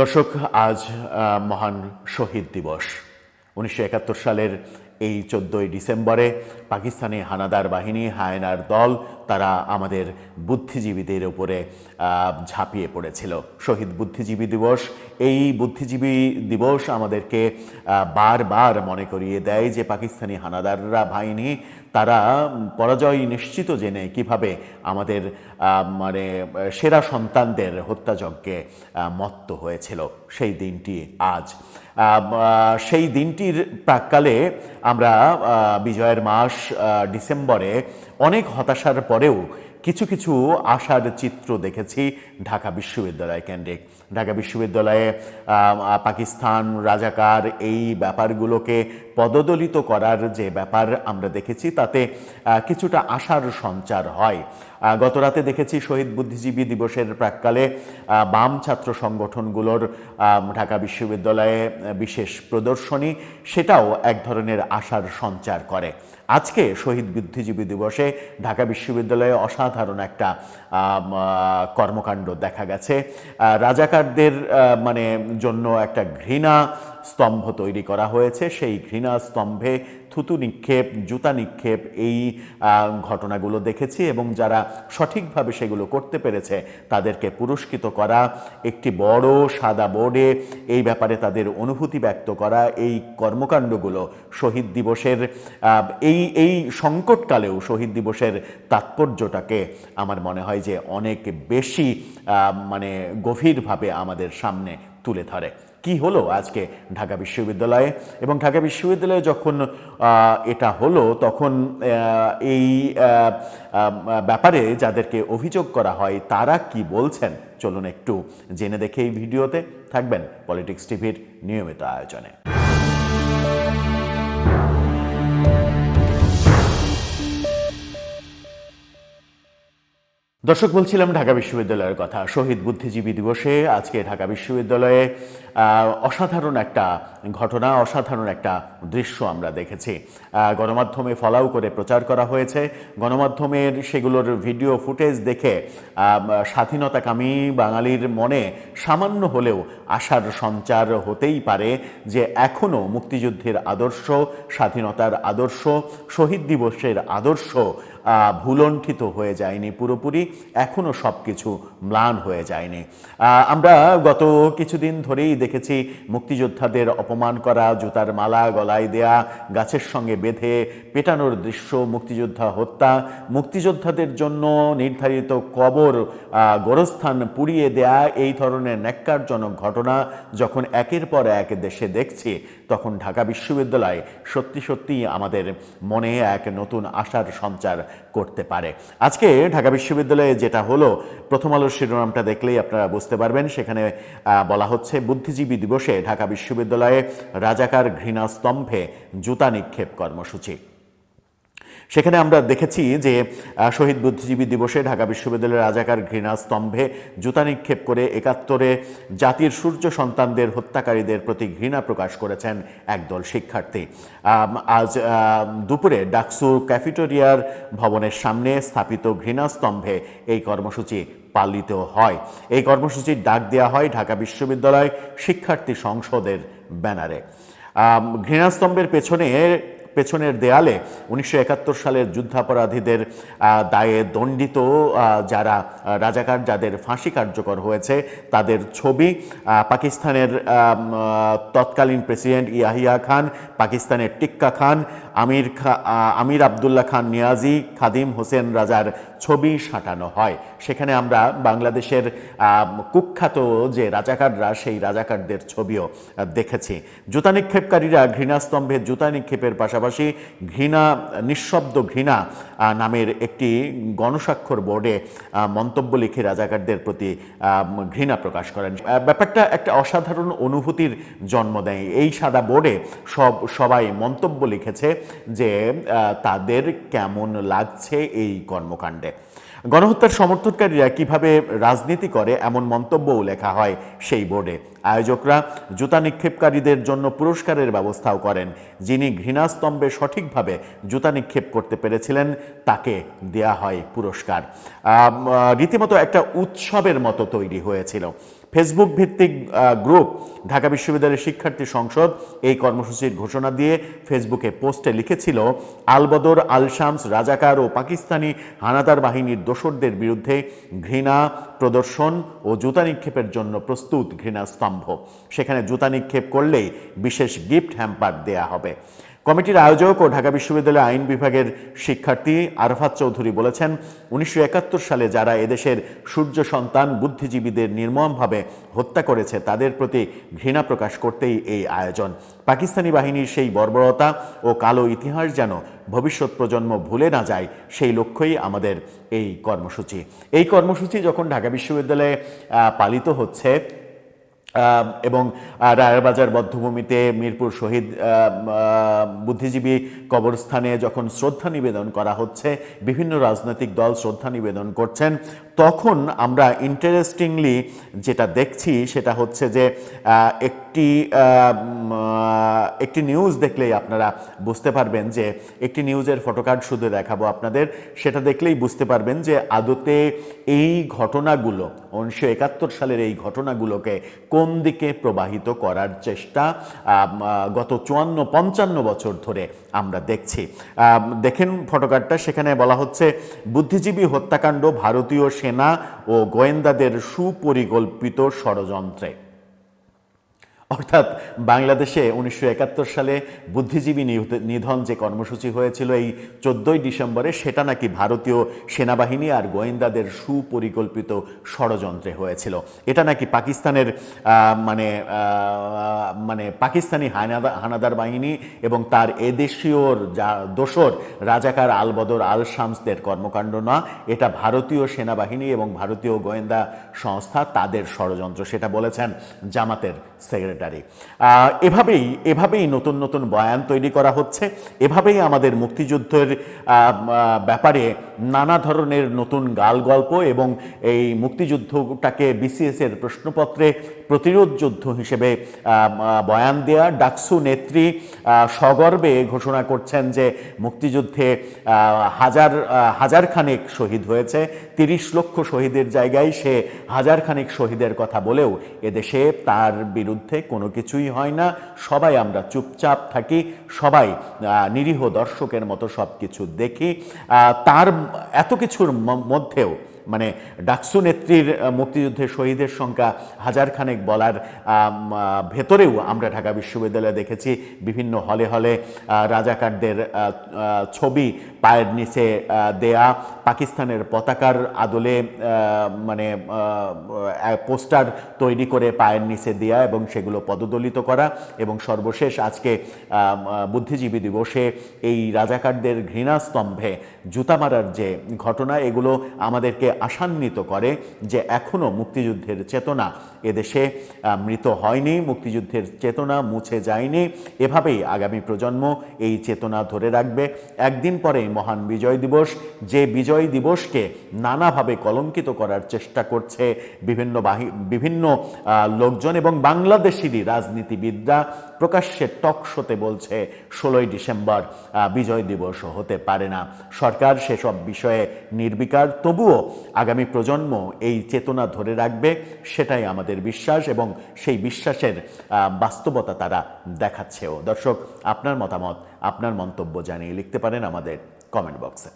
দর্শক আজ মহান শহীদ দিবস। উনিশশো একাত্তর সালের এই চোদ্দোই ডিসেম্বরে পাকিস্তানি হানাদার বাহিনী, হায়নার দল, তারা আমাদের বুদ্ধিজীবীদের উপরে ঝাঁপিয়ে পড়েছিল। শহীদ বুদ্ধিজীবী দিবস, এই বুদ্ধিজীবী দিবস আমাদেরকে বারবার মনে করিয়ে দেয় যে পাকিস্তানি হানাদাররা বাহিনী, তারা পরাজয় নিশ্চিত জেনে কীভাবে আমাদের মানে সেরা সন্তানদের হত্যাযজ্ঞে মত্ত হয়েছিল। সেই দিনটি আজ। সেই দিনটির প্রাককালে আমরা বিজয়ের মাস ডিসেম্বরে অনেক হতাশার পরেও কিছু কিছু আশার চিত্র দেখেছি ঢাকা বিশ্ববিদ্যালয় কেন্দ্রিক ঢাকা বিশ্ববিদ্যালয়ে পাকিস্তান রাজাকার এই ব্যাপারগুলোকে পদদলিত করার যে ব্যাপার আমরা দেখেছি তাতে কিছুটা আশার সঞ্চার হয়। আহ, গত রাতে দেখেছি শহীদ বুদ্ধিজীবী দিবসের প্রাককালে বাম ছাত্র সংগঠনগুলোর ঢাকা বিশ্ববিদ্যালয়ে বিশেষ প্রদর্শনী সেটাও এক ধরনের আশার সঞ্চার করে। আজকে শহীদ বুদ্ধিজীবী দিবসে ঢাকা বিশ্ববিদ্যালয়ে অসাধারণ একটা কর্মকাণ্ড দেখা গেছে। রাজাকারদের মানে জন্য একটা ঘৃণা স্তম্ভ তৈরি করা হয়েছে। সেই ঘৃণা স্তম্ভে থুতু নিক্ষেপ, জুতা নিক্ষেপ এই ঘটনাগুলো দেখেছি এবং যারা সঠিকভাবে সেগুলো করতে পেরেছে তাদেরকে পুরস্কৃত করা, একটি বড় সাদা বোর্ডে এই ব্যাপারে তাদের অনুভূতি ব্যক্ত করা, এই কর্মকাণ্ডগুলো শহীদ দিবসের এই এই সংকটকালেও শহীদ দিবসের তাৎপর্যটাকে আমার মনে হয় যে অনেক বেশি মানে গভীরভাবে আমাদের সামনে তুলে ধরে। কি হলো আজকে ঢাকা বিশ্ববিদ্যালয়ে? এবং ঢাকা বিশ্ববিদ্যালয়ে যখন এটা হলো, তখন এই ব্যাপারে যাদেরকে অভিযোগ করা হয়, তারা কি বলছেন? চলুন একটু জেনে দেখে এই ভিডিওতে। থাকবেন পলিটিক্স টিভির নিয়মিত আয়োজনে। দর্শক, বলছিলাম ঢাকা বিশ্ববিদ্যালয়ের কথা। শহীদ বুদ্ধিজীবী দিবসে আজকে ঢাকা বিশ্ববিদ্যালয়ে অসাধারণ একটা ঘটনা, অসাধারণ একটা দৃশ্য আমরা দেখেছি। গণমাধ্যমে ফলাও করে প্রচার করা হয়েছে। গণমাধ্যমের সেগুলোর ভিডিও ফুটেজ দেখে স্বাধীনতাকামী বাঙালির মনে সামান্য হলেও আশার সঞ্চার হতেই পারে যে এখনও মুক্তিযুদ্ধের আদর্শ, স্বাধীনতার আদর্শ, শহীদ দিবসের আদর্শ ভুলণ্ঠিত হয়ে যায়নি পুরোপুরি এখনও সব কিছু ম্লান হয়ে যায়নি। আমরা গত কিছুদিন ধরেই দেখেছি মুক্তিযোদ্ধাদের অপমান করা, জুতার মালা গলায় দেয়া, গাছের সঙ্গে বেঁধে পেটানোর দৃশ্য, মুক্তিযোদ্ধা হত্যা, মুক্তিযোদ্ধাদের জন্য নির্ধারিত কবর গোরস্থান পুড়িয়ে দেয়া, এই ধরনের ন্যাক্কারজনক ঘটনা যখন একের পর এক দেশে দেখছি তখন ঢাকা বিশ্ববিদ্যালয় সত্যি সত্যি আমাদের মনে এক নতুন আশার সঞ্চার করতে পারে। আজকে ঢাকা বিশ্ববিদ্যালয়ে যেটা হলো, প্রথম আলোর শিরোনামটা দেখলেই আপনারা বুঝতে পারবেন। সেখানে বলা হচ্ছে বুদ্ধিজীবী দিবসে ঢাকা বিশ্ববিদ্যালয়ে রাজাকার ঘৃণা স্তম্ভে জুতা নিক্ষেপ কর্মসূচি। সেখানে আমরা দেখেছি যে শহীদ বুদ্ধিজীবী দিবসে ঢাকা বিশ্ববিদ্যালয়ের রাজাকার ঘৃণা স্তম্ভে জুতা নিক্ষেপ করে একাত্তরে জাতির সূর্য সন্তানদের হত্যাকারীদের প্রতি ঘৃণা প্রকাশ করেছেন একদল শিক্ষার্থী। আজ দুপুরে ডাকসু ক্যাফিটোরিয়ার ভবনের সামনে স্থাপিত ঘৃণা স্তম্ভে এই কর্মসূচি পালিত হয়। এই কর্মসূচির ডাক দেওয়া হয় ঢাকা বিশ্ববিদ্যালয় শিক্ষার্থী সংসদের ব্যানারে। ঘৃণাস্তম্ভের পেছনে পেছনের দেয়ালে উনিশশো একাত্তর সালের যুদ্ধাপরাধীদের দায়ে দণ্ডিত যারা রাজাকার, যাদের ফাঁসি কার্যকর হয়েছে, তাদের ছবি পাকিস্তানের তৎকালীন প্রেসিডেন্ট ইয়াহিয়া খান, পাকিস্তানের টিক্কা খান, আমির খা আমির আবদুল্লাহ খান নিয়াজি, খাদিম হোসেন রাজার ছবি সাঁটানো হয়। সেখানে আমরা বাংলাদেশের কুখ্যাত যে রাজাকাররা, সেই রাজাকারদের ছবিও দেখেছি। জুতা নিক্ষেপকারীরা ঘৃণাস্তম্ভে জুতা নিক্ষেপের পাশাপাশি ঘৃণা, নিঃশব্দ ঘৃণা নামের একটি গণস্বাক্ষর বোর্ডে মন্তব্য লিখে রাজাকারদের প্রতি ঘৃণা প্রকাশ করেন। ব্যাপারটা একটা অসাধারণ অনুভূতির জন্ম দেয়। এই সাদা বোর্ডে সব, সবাই মন্তব্য লিখেছে যে তাদের কেমন লাগছে এই কর্মকাণ্ডে। গণহত্যার সমর্থনকারীরা কীভাবে রাজনীতি করে এমন মন্তব্যও লেখা হয় সেই বোর্ডে। আয়োজকরা জুতা নিক্ষেপকারীদের জন্য পুরস্কারের ব্যবস্থাও করেন। যিনি ঘৃণাস্তম্ভে সঠিকভাবে জুতা নিক্ষেপ করতে পেরেছিলেন, তাকে দেয়া হয় পুরস্কার। রীতিমতো একটা উৎসবের মতো তৈরি হয়েছিল। ফেসবুক ভিত্তিক গ্রুপ, ঢাকা বিশ্ববিদ্যালয়ের শিক্ষার্থী সংসদ এই কর্মসূচির ঘোষণা দিয়ে ফেসবুকে পোস্টে লিখেছিল, আলবদর আল শামস রাজাকার ও পাকিস্তানি হানাদার বাহিনীর দোসরদের বিরুদ্ধে ঘৃণা প্রদর্শন ও জুতা নিক্ষেপের জন্য প্রস্তুত ঘৃণা স্তম্ভ সেখানে জুতা নিক্ষেপ করলেই বিশেষ গিফট হ্যাম্পার দেয়া হবে। কমিটির আয়োজক ও ঢাকা বিশ্ববিদ্যালয় আইন বিভাগের শিক্ষার্থী আরফাত চৌধুরী বলেছেন, উনিশশো একাত্তর সালে যারা এদেশের সূর্য সন্তান বুদ্ধিজীবীদের নির্মমভাবে হত্যা করেছে, তাদের প্রতি ঘৃণা প্রকাশ করতেই এই আয়োজন। পাকিস্তানি বাহিনীর সেই বর্বরতা ও কালো ইতিহাস যেন ভবিষ্যৎ প্রজন্ম ভুলে না যায়, সেই লক্ষ্যই আমাদের এই কর্মসূচি। এই কর্মসূচি যখন ঢাকা বিশ্ববিদ্যালয়ে পালিত হচ্ছে এবং রায়েরবাজার বদ্ধভূমিতে মিরপুর শহীদ বুদ্ধিজীবী কবরস্থানে যখন শ্রদ্ধা নিবেদন করা হচ্ছে, বিভিন্ন রাজনৈতিক দল শ্রদ্ধা নিবেদন করছেন। তখন আমরা ইন্টারেস্টিংলি যেটা দেখছি সেটা হচ্ছে যে একটি একটি নিউজ দেখলেই আপনারা বুঝতে পারবেন যে, একটি নিউজের ফটোকার্ড শুধু দেখাবো আপনাদের, সেটা দেখলেই বুঝতে পারবেন যে আদতে এই ঘটনাগুলো, উনিশশো একাত্তর সালের এই ঘটনাগুলোকে কোন দিকে প্রবাহিত করার চেষ্টা গত চুয়ান্ন, পঞ্চান্ন বছর ধরে আমরা দেখছি। দেখেন ফটোকার্ডটা সেখানে বলা হচ্ছে, বুদ্ধিজীবী হত্যাকাণ্ড ভারতীয় সেনা ও গোয়েন্দাদের সুপরিকল্পিত ষড়যন্ত্রে। অর্থাৎ বাংলাদেশে উনিশশো একাত্তর সালে বুদ্ধিজীবী নিধন যে কর্মসূচি হয়েছিল এই চোদ্দই ডিসেম্বরে, সেটা নাকি ভারতীয় সেনাবাহিনী আর গোয়েন্দাদের সুপরিকল্পিত ষড়যন্ত্রে হয়েছিল। এটা নাকি পাকিস্তানের মানে মানে পাকিস্তানি হানাদা- হানাদার বাহিনী এবং তার এদেশীয় যা দোসর রাজাকার আলবদর আল শামসদের কর্মকাণ্ড না, এটা ভারতীয় সেনাবাহিনী এবং ভারতীয় গোয়েন্দা সংস্থা তাদের ষড়যন্ত্র, সেটা বলেছেন জামাতের সেক্রেটারি এভাবেই এভাবেই নতুন নতুন বয়ান তৈরি করা হচ্ছে। এভাবেই আমাদের মুক্তিযুদ্ধের ব্যাপারে নানা ধরনের নতুন গাল গল্প এবং এই মুক্তিযুদ্ধটাকে বিসিএসের প্রশ্নপত্রে প্রতিরোধ যুদ্ধ হিসেবে বয়ান দেয়া। ডাকসু নেত্রী সগর্বে ঘোষণা করছেন যে মুক্তিযুদ্ধে হাজার আহ, হাজার খানেক শহীদ হয়েছে। তিরিশ লক্ষ শহীদের জায়গায় সে হাজার খানেক শহীদের কথা বলেও এদেশে তার বিরুদ্ধে কোনো কিছুই হয় না। সবাই আমরা চুপচাপ থাকি সবাই নিরীহ দর্শকের মতো সব কিছু দেখি তার এত কিছুর মধ্যেও মানে ডাকসু নেত্রীর মুক্তিযুদ্ধের শহীদের সংখ্যা হাজার খানেক বলার ভেতরেও আমরা ঢাকা বিশ্ববিদ্যালয়ে দেখেছি বিভিন্ন হলে হলে রাজাকারদের ছবি পায়ের নিচে দেয়া পাকিস্তানের পতাকার আদলে মানে পোস্টার তৈরি করে পায়ের নিচে দেয়া এবং সেগুলো পদদলিত করা এবং সর্বশেষ আজকে বুদ্ধিজীবী দিবসে এই রাজাকারদের ঘৃণাস্তম্ভে জুতা মারার যে ঘটনা, এগুলো আমাদেরকে আশান্বিত করে যে এখনও মুক্তিযুদ্ধের চেতনা এদেশে মৃত হয়নি, মুক্তিযুদ্ধের চেতনা মুছে যায়নি। এভাবেই আগামী প্রজন্ম এই চেতনা ধরে রাখবে। একদিন পরেই মহান বিজয় দিবস, যে বিজয় দিবসকে নানাভাবে কলঙ্কিত করার চেষ্টা করছে বিভিন্ন বিভিন্ন লোকজন এবং বাংলাদেশেরই রাজনীতিবিদরা। প্রকাশ্যে টক শোতে বলছে, ষোলোই ডিসেম্বর বিজয় দিবস হতে পারে না। সরকার সেসব বিষয়ে নির্বিকার, তবুও আগামী প্রজন্ম এই চেতনা ধরে রাখবে, সেটাই আমাদের বিশ্বাস এবং সেই বিশ্বাসের বাস্তবতা তারা দেখাচ্ছেও। দর্শক, আপনার মতামত আপনার মন্তব্য জানিয়ে লিখতে পারেন আমাদের কমেন্ট বক্সে